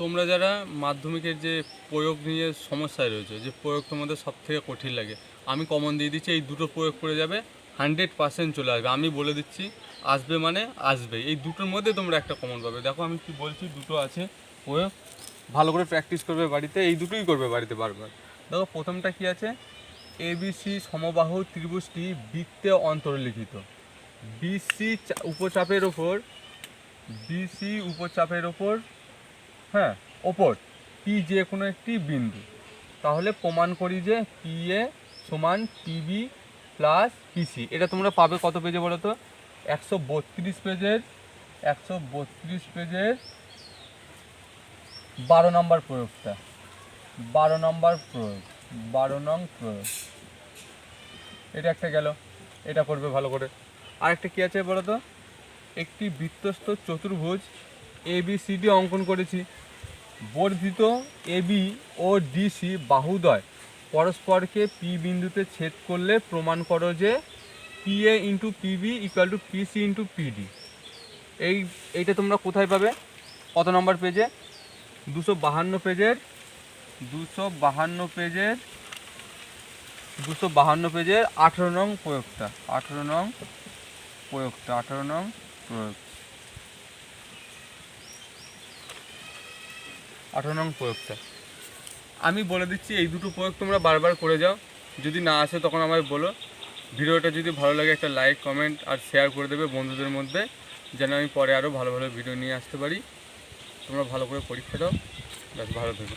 তোমরা যারা মাধ্যমিকের যে প্রয়োগ নিয়ে সমস্যায় রয়েছে, যে প্রয়োগ তোমাদের সব থেকে কঠিন লাগে, আমি কমন দিয়ে দিচ্ছি, এই দুটো প্রয়োগ করে যাবে হান্ড্রেড পার্সেন্ট চলে আসবে। আমি বলে দিচ্ছি, আসবে মানে আসবে। এই দুটোর মধ্যে তোমরা একটা কমন পাবে। দেখো, আমি কি বলছি, দুটো আছে প্রয়োগ, ভালো করে প্র্যাকটিস করবে বাড়িতে, এই দুটোই করবে বাড়িতে বারবার। দেখো, প্রথমটা কি আছে? এবিসি সমবাহু ত্রিভুজটি বৃত্তে অন্তর্লিখিত। বিসি উপচাপের ওপর বিসি উপচাপের ওপর হ্যাঁ ওপর পি যে কোনো একটি বিন্দু। তাহলে প্রমাণ করি যে পি এ সমান পিবি প্লাস পিসি এটা তোমরা পাবে কত পেজে বলো তো? একশো বত্রিশ পেজের, একশো বত্রিশ পেজের বারো নম্বর প্রয়োগটা। বারো নম্বর প্রয়োগ, বারো নং প্রয়োগ। এটা একটা গেল, এটা করবে ভালো করে। আরেকটা কী আছে বলো তো? একটি বৃত্তস্থ চতুর্ভুজ এ বি সি অঙ্কন করেছি। বর্ধিত এবি ও ডিসি বাহুদয়। পরস্পরকে পি বিন্দুতে ছেদ করলে প্রমাণ করো যে P A into PB equal to PC into PD এই, এইটা তোমরা কোথায় পাবে? কত নম্বর পেজে দুশো বাহান্ন পেজের দুশো বাহান্ন পেজের দুশো বাহান্ন পেজের আঠেরো নং প্রয়োগটা। আঠেরো নং প্রয়োগটা, আঠেরো নং প্রয়োগ। আঠারো নং প্রয়োগটা। আমি বলে দিচ্ছি, এই দুটো প্রয়োগ তোমরা বারবার করে যাও। যদি না আসে, তখন আমায় বলো। ভিডিওটা যদি ভালো লাগে, একটা লাইক কমেন্ট আর শেয়ার করে দেবে বন্ধুদের মধ্যে, যেন আমি পরে আরও ভালো ভালো ভিডিও নিয়ে আসতে পারি। তোমরা ভালো করে পরীক্ষা দাও। ব্যাস, ভালো থেকো।